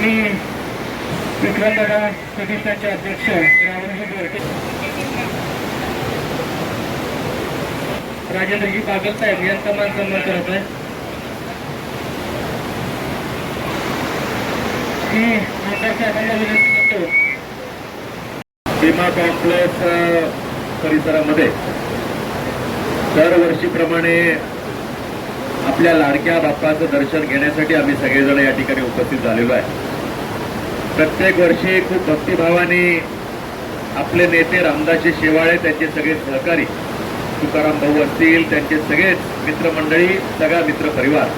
मी विक्रमदादा प्रतिष्ठानचे अध्यक्ष रावणजी गोरटे राजेंद्रजी बागल साहेब यांचा मान सन्मान करत आहे मी आमदार साहेबांना विनंती करतो. भीमा कॉम्प्लेक्स परिसरामध्ये दरवर्षीप्रमाणे आपल्या लाडक्या बाप्पाचं दर्शन घेण्यासाठी आम्ही सगळेजण या ठिकाणी उपस्थित झालेलो आहे. प्रत्येक वर्षी खूप भक्तिभावाने आपले नेते रामदासजी शेवाळे त्यांचे सगळे सहकारी तुकाराम भाऊ असतील त्यांचे सगळेच मित्रमंडळी सगळा मित्र परिवार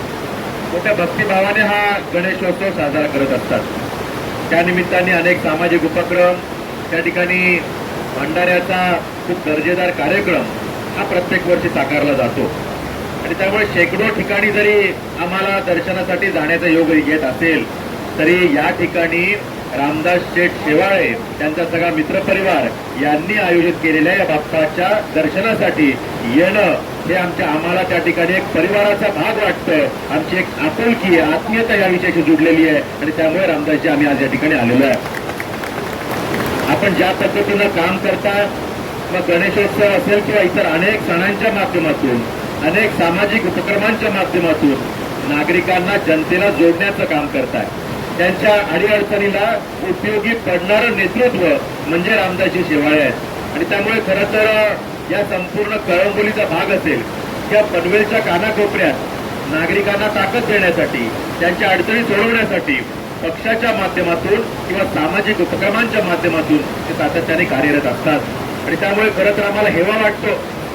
मोठ्या भक्तिभावाने हा गणेशोत्सव साजरा करत असतात. त्यानिमित्ताने अनेक सामाजिक उपक्रम त्या ठिकाणी भंडाऱ्याचा खूप दर्जेदार कार्यक्रम हा प्रत्येक वर्षी साकारला जातो. आणि त्यामुळे शेकडो ठिकाणी जरी आम्हाला दर्शनासाठी जाण्याचा योग येत असेल तरी या ठिकाणी रामदास शेठ शेवाळे त्यांचा सगळा मित्रपरिवार यांनी आयोजित केलेल्या या बाप्पाच्या दर्शनासाठी येणं हे आमच्या आम्हाला त्या ठिकाणी एक परिवाराचा भाग वाटतं. आमची एक आपुलकी आत्मीयता या विषयाशी जुडलेली आहे आणि त्यामुळे रामदासजी आम्ही आज या ठिकाणी आलेलो आहे. आपण ज्या पद्धतीनं काम करता मग गणेशोत्सव असेल किंवा इतर अनेक सणांच्या माध्यमातून अनेक सामाजिक उपक्रमांच्या माध्यमातून नागरिकांना जनतेला जोडण्याचं काम करताय. त्यांच्या अडीअडचणीला उपयोगी पडणारं नेतृत्व म्हणजे रामदासजी शेवाळे आहेत. आणि त्यामुळे खरं तर या संपूर्ण कळंबोलीचा भाग असेल किंवा पनवेलच्या कानाकोपऱ्यात नागरिकांना ताकद देण्यासाठी त्यांच्या अडचणी सोडवण्यासाठी पक्षाच्या माध्यमातून किंवा सामाजिक उपक्रमांच्या माध्यमातून ते सातत्याने कार्यरत असतात. आणि त्यामुळे खरं तर आम्हाला हेवा वाटतो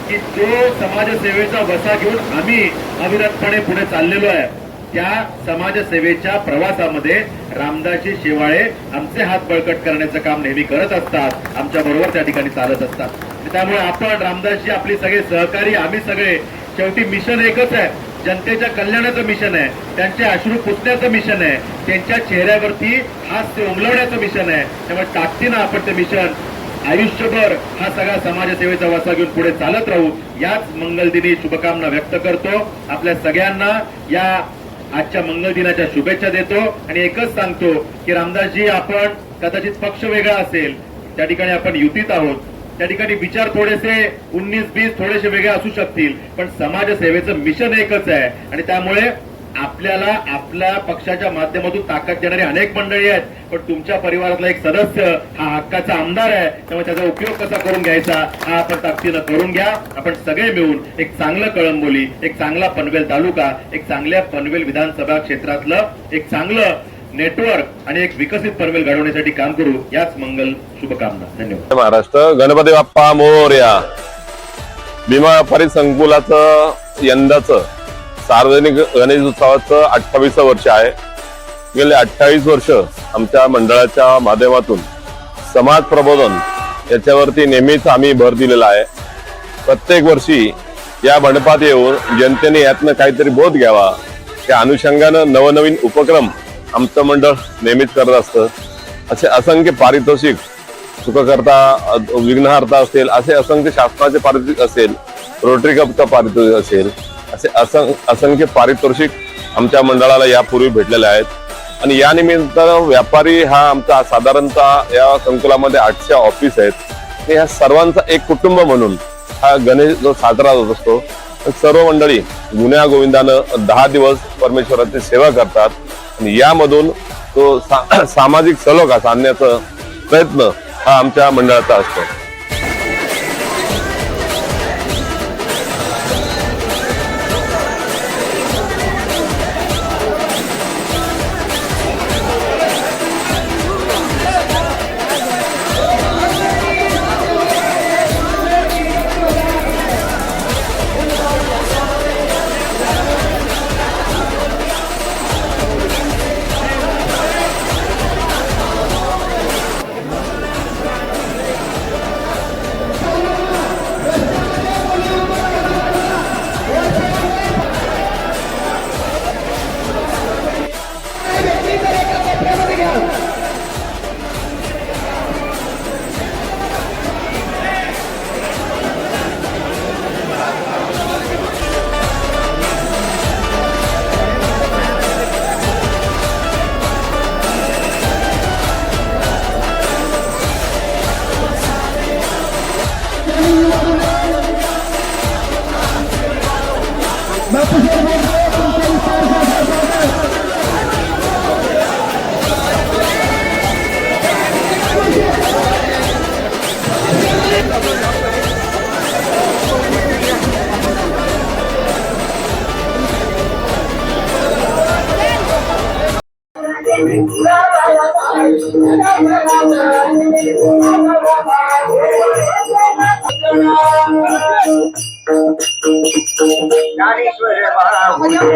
की जो समाजसेवेचा वसा घेऊन आम्ही अविरतपणे पुढे चाललेलो आहे त्या समाजसेवेच्या प्रवासामध्ये रामदासजी शेवाळे आमचे हात बळकट करण्याचं काम नेहमी करत असतात आमच्या बरोबर त्या ठिकाणी चालत असतात. त्यामुळे आपण रामदासजी आपली सगळे सहकारी आम्ही सगळे शेवटी मिशन एकच आहे. जनतेच्या कल्याणाचं मिशन आहे त्यांचे अश्रू पुसण्याचं मिशन आहे त्यांच्या चेहऱ्यावरती हास्य उमलवण्याचं मिशन आहे. त्यामुळे ताकदीनं आपण ते मिशन आयुष्यभर हा सगळा समाजसेवेचा वासा घेऊन पुढे चालत राहू याच मंगलदिनी शुभकामना व्यक्त करतो. आपल्या सगळ्यांना या आजच्या मंगल दिनाच्या शुभेच्छा देतो आणि एकच सांगतो की रामदासजी आपण कदाचित पक्ष वेगळा असेल. त्या ठिकाणी आपण युतीत आहोत. त्या ठिकाणी विचार थोडेसे उन्नीस बीस थोडेसे वेगळे असू शकतील पण समाजसेवेचं मिशन एकच आहे. आणि त्यामुळे आपल्याला आपल्या पक्षाच्या माध्यमातून ताकद देणारी अनेक मंडळी आहेत पण तुमच्या परिवारातला एक सदस्य हा हक्काचा आमदार आहे त्यामुळे त्याचा उपयोग कसा करून घ्यायचा हा आपण ताकदीनं करून घ्या. आपण सगळे मिळून एक चांगलं कळंबोली एक चांगला पनवेल तालुका एक चांगल्या पनवेल विधानसभा क्षेत्रातलं एक चांगलं नेटवर्क आणि एक विकसित पनवेल घडवण्यासाठी काम करू. याच मंगल शुभकामना. धन्यवाद. महाराष्ट्र. गणपती बाप्पा मोर्या. भीमा परिसंकुलाचं यंदाचं सार्वजनिक गणेश उत्सवाचं अठ्ठावीस वर्ष आहे. गेले अठ्ठावीस वर्ष आमच्या मंडळाच्या माध्यमातून समाज प्रबोधन याच्यावरती नेहमीच आम्ही भर दिलेला आहे. प्रत्येक वर्षी या मंडपात येऊन जनतेने यातनं काहीतरी बोध घ्यावा. त्या अनुषंगानं नवनवीन उपक्रम आमचं मंडळ नेहमीच करत असतं. असे असंख्य पारितोषिक सुखकर्ता विघ्नहर्ता असेल असे असंख्य शासनाचे पारितोषिक असेल रोटरी कपचं पारितोषिक असेल असे असं असंख्य पारितोषिक आमच्या मंडळाला यापूर्वी भेटलेले आहेत. आणि या निमित्त व्यापारी हा आमचा साधारणतः या संकुलामध्ये आठशे ऑफिस आहेत. आणि ह्या सर्वांचा एक कुटुंब म्हणून हा गणेश जो साजरा होत असतो सर्व मंडळी गुन्ह्या गोविंदानं दहा दिवस परमेश्वराची सेवा करतात. आणि यामधून तो सा- सामाजिक सलोखा साधण्याचा प्रयत्न हा आमच्या मंडळाचा असतो. ज्ञानेश्वर बाबू जय जय ज्ञानेश्वर बाबू जय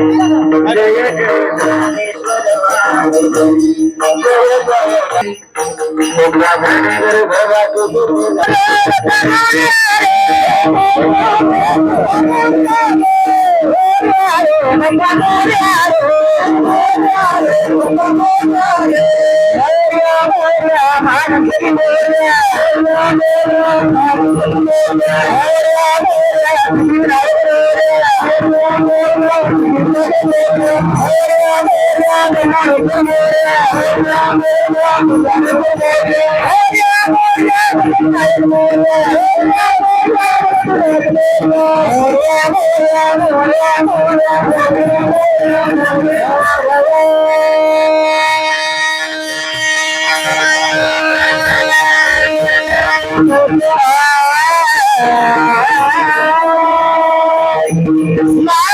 Oh, My